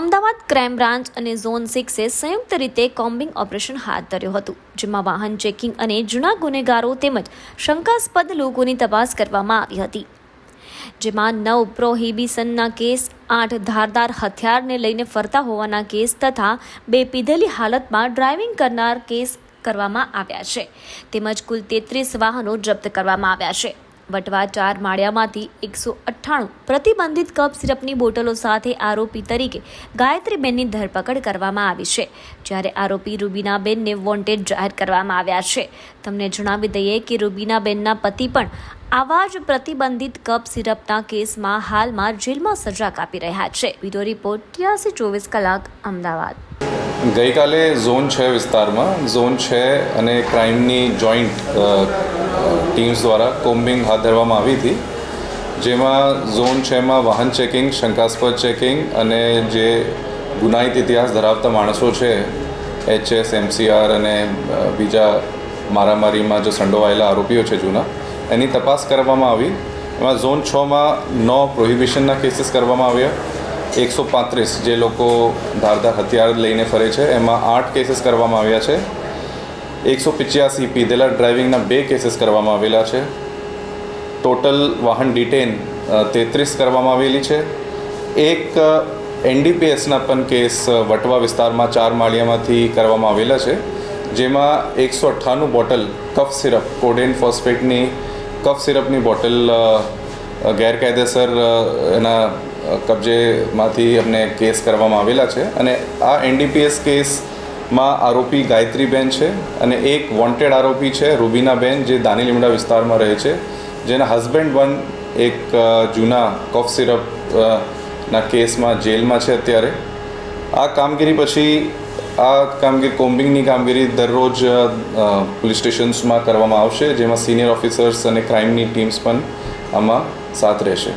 Ahmedabad crime branch અને zone સિક્સે સંયુક્ત રીતે કોમ્બિંગ ઓપરેશન હાથ ધર્યું હતું, જેમાં વાહન ચેકિંગ અને જૂના ગુનેગારો તેમજ શંકાસ્પદ લોકોની તપાસ કરવામાં આવી હતી, જેમાં નવ પ્રોહિબિશનના કેસ, આઠ ધારદાર હથિયારને લઈને ફરતા હોવાના કેસ તથા બે પીધેલી હાલતમાં ડ્રાઇવિંગ કરનાર કેસ કરવામાં આવ્યા છે, તેમજ કુલ તેત્રીસ વાહનો જપ્ત કરવામાં આવ્યા છે. વટવા ચાર માળિયામાંથી એકસો અઠ્ઠાણું પ્રતિબંધિત કપ સિરપની બોટલો સાથે આરોપી તરીકે ગાયત્રીબેનની ધરપકડ કરવામાં આવી છે, જ્યારે આરોપી રૂબીનાબેનને વોન્ટેડ જાહેર કરવામાં આવ્યા છે. તમને જણાવી દઈએ કે રૂબીનાબેનના પતિ પણ આવા જ પ્રતિબંધિત કપ સિરપના કેસમાં હાલમાં જેલમાં સજા કાપી રહ્યા છે. વીડિયો રિપોર્ટ ત્યાસી ચોવીસ કલાક, અમદાવાદ. ગઈકાલે ઝોન છ વિસ્તારમાં, ઝોન છ અને ક્રાઇમની જોઈન્ટ ટીમ્સ દ્વારા કોમ્બિંગ હાથ ધરવામાં આવી હતી, જેમાં ઝોન છમાં વાહન ચેકિંગ, શંકાસ્પદ ચેકિંગ અને જે ગુનાહિત ઇતિહાસ ધરાવતા માણસો છે, એચએસ, એમસીઆર અને બીજા મારામારીમાં જે સંડોવાયેલા આરોપીઓ છે જૂના, એની તપાસ કરવામાં આવી. એમાં ઝોન છમાં નો પ્રોહિબિશનના કેસીસ કરવામાં આવ્યા. એકસો પાંત્રીસ જે લોકો ધારદાર હથિયાર લઈને ફરે છે, એમાં આઠ કેસીસ કરવામાં આવ્યા છે. એકસો પિચ્યાસી પીધેલા ડ્રાઇવિંગના બે કેસીસ કરવામાં આવેલા છે. ટોટલ વાહન ડિટેન તેત્રીસ કરવામાં આવેલી છે. એક એનડીપીએસના પણ કેસ વટવા વિસ્તારમાં ચાર માળિયામાંથી કરવામાં આવેલા છે. જેમાં એકસો અઠ્ઠાણું બોટલ કફ સિરપ, કોડેન ફોસ્ફેટની, કફ સિરપની બોટલ ગેરકાયદેસર એના કબજેમાંથી અમને કેસ કરવામાં આવેલા છે અને આ એનડીપીએસ કેસમાં આરોપી ગાયત્રીબેન છે અને એક વોન્ટેડ આરોપી છે, રૂબીનાબેન, જે દાની લીમડા વિસ્તારમાં રહે છે, જેના હસબન્ડ વન એક જૂના કોફ સિરપ ના કેસમાં જેલમાં છે અત્યારે. આ કામગીરી પછી, આ કામગીરી, કોમ્બિંગની કામગીરી દરરોજ પોલીસ સ્ટેશન્સમાં કરવામાં આવશે, જેમાં સિનિયર ઓફિસર્સ અને ક્રાઇમની ટીમ્સ પણ ама саат реши.